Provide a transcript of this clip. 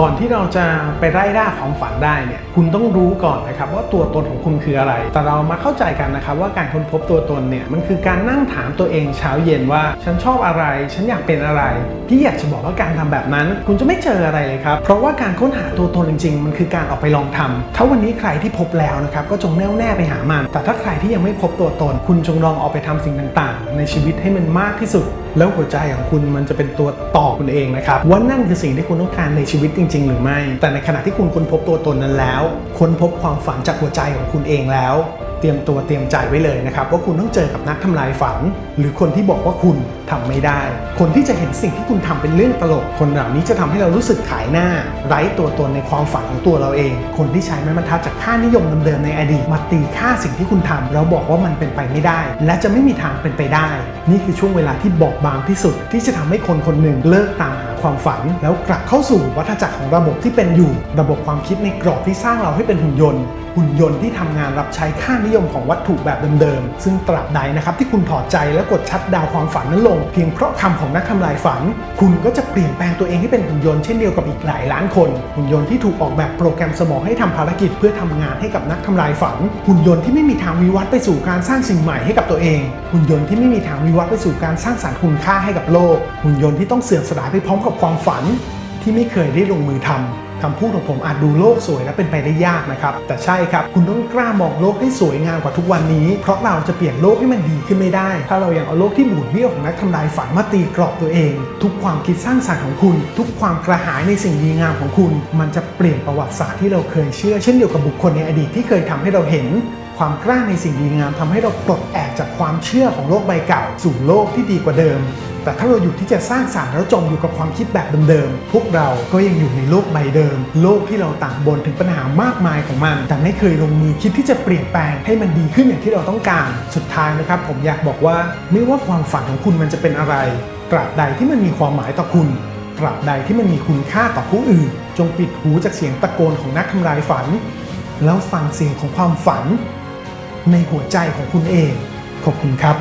ก่อนที่เราจะไปไล่ล่าความฝันได้เนี่ยคุณต้องรู้ก่อนนะครับว่าตัวตนของคุณคืออะไร แต่เรามาเข้าใจกันนะครับว่าการค้นพบตัวตนเนี่ยมันคือการนั่งถามตัวเองเช้าเย็นว่า ฉันชอบอะไร ฉันอยากเป็นอะไร พี่อยากจะบอกว่าการทำแบบนั้น คุณจะไม่เจออะไรเลยครับ เพราะว่าการค้นหาตัวตนจริง ๆ มันคือการออกไปลองทำถ้าวันนี้ใครที่พบแล้วนะครับก็จงแน่วแน่ไปหามัน แต่ถ้าใครที่ยังไม่พบตัวตน คุณจงลองออกไปทำสิ่งต่างๆ ในชีวิตให้มันมากที่สุด แล้วหัวใจของคุณมันจะเป็นตัวตอบคุณเองนะครับว่านั่นคือสิ่งที่คุณต้องการในชีวิตจริงๆ หรือไม่ แต่ในขณะที่คุณค้นพบตัวตนนั้นแล้ว ค้นพบความฝันจากหัวใจของคุณเองแล้ว เตรียมตัวเตรียมใจไว้เลยนะครับว่าคุณต้องเจอกับนักทำลายฝัน หรือคนที่บอกว่าคุณทำไม่ได้ คนที่จะเห็นสิ่งที่คุณทำเป็นเรื่องตลก คนเหล่านี้จะทำให้เรารู้สึกขายหน้า ไร้ตัวตนในความฝันของตัวเราเอง คนที่ใช้ไม้บรรทัดจากค่านิยมเดิมๆในอดีตมาตีค่าสิ่งที่คุณทำแล้วบอกว่ามันเป็นไปไม่ได้ และจะไม่มีทางเป็นไปได้ นี่คือช่วงเวลาที่บอบบางที่สุด ที่จะทำให้คนคนหนึ่งเลิกตามหาความฝัน แล้วกลับเข้าสู่วัฏจักรของระบบที่เป็นอยู่ ระบบความคิดในกรอบที่สร้างเราให้เป็นหุ่นยนต์ หุ่นยนต์ที่ทำงานรับใช้ค่านิยมของวัตถุแบบเดิมๆ ซึ่งตราบใดนะครับที่คุณถอดใจและกดชัดดาวความฝันนั้นลง เพียงเพราะคำของนักทำลายฝัน คุณก็จะเปลี่ยนแปลงตัวเองให้เป็นหุ่นยนต์เช่นเดียวกับอีกหลายล้านคน หุ่นยนต์ที่ถูกออกแบบโปรแกรมสมองให้ทำภารกิจเพื่อทำงานให้กับนักทำลายฝัน หุ่นยนต์ที่ไม่มีทางวิวัฒน์ไปสู่การสร้างสิ่งใหม่ให้กับตัวเอง หุ่นยนต์ที่ไม่มีทางวิวัฒน์ไปสู่การสร้างสรรค์คุณค่าให้กับโลก หุ่นยนต์ที่ต้องเสื่อมสลายไปพร้อมกับความฝัน ที่ไม่เคยได้ลงมือทำ คำพูดของผมอาจดูโลกสวยและเป็นไปได้ยากนะครับ แต่ใช่ครับ คุณต้องกล้ามองโลกให้สวยงามกว่าทุกวันนี้ เพราะเราจะเปลี่ยนโลกให้มันดีขึ้นไม่ได้ ถ้าเรายังเอาโลกที่หมุนเบี้ยวของนักทำลายฝันมาตีกรอบตัวเอง ทุกความคิดสร้างสรรค์ของคุณ ทุกความกระหายในสิ่งดีงามของคุณ มันจะเปลี่ยนประวัติศาสตร์ที่เราเคยเชื่อ เช่นเดียวกับบุคคลในอดีตที่เคยทำให้เราเห็น ความกล้าในสิ่งดีงามทำให้เราปลดแอกจากความเชื่อของโลกใบเก่า สู่โลกที่ดีกว่าเดิม แต่ถ้าเราหยุดที่จะสร้างสรรค์แล้วจมอยู่กับความคิดแบบเดิมๆ พวกเราก็ยังอยู่ในโลกใบเดิม โลกที่เราต่างบนถึงปัญหามากมายของมัน แต่ไม่เคยลงมือคิดที่จะเปลี่ยนแปลงให้มันดีขึ้นอย่างที่เราต้องการ สุดท้ายนะครับ ผมอยากบอกว่าไม่ว่าความฝันของคุณมันจะเป็นอะไร ตราบใดที่มันมีความหมายต่อคุณตราบใดที่มันมีคุณค่าต่อผู้อื่น จงปิดหูจากเสียงตะโกนของนักทำลายฝัน แล้วฟังเสียงของความฝัน ในหัวใจของคุณเอง ขอบคุณครับ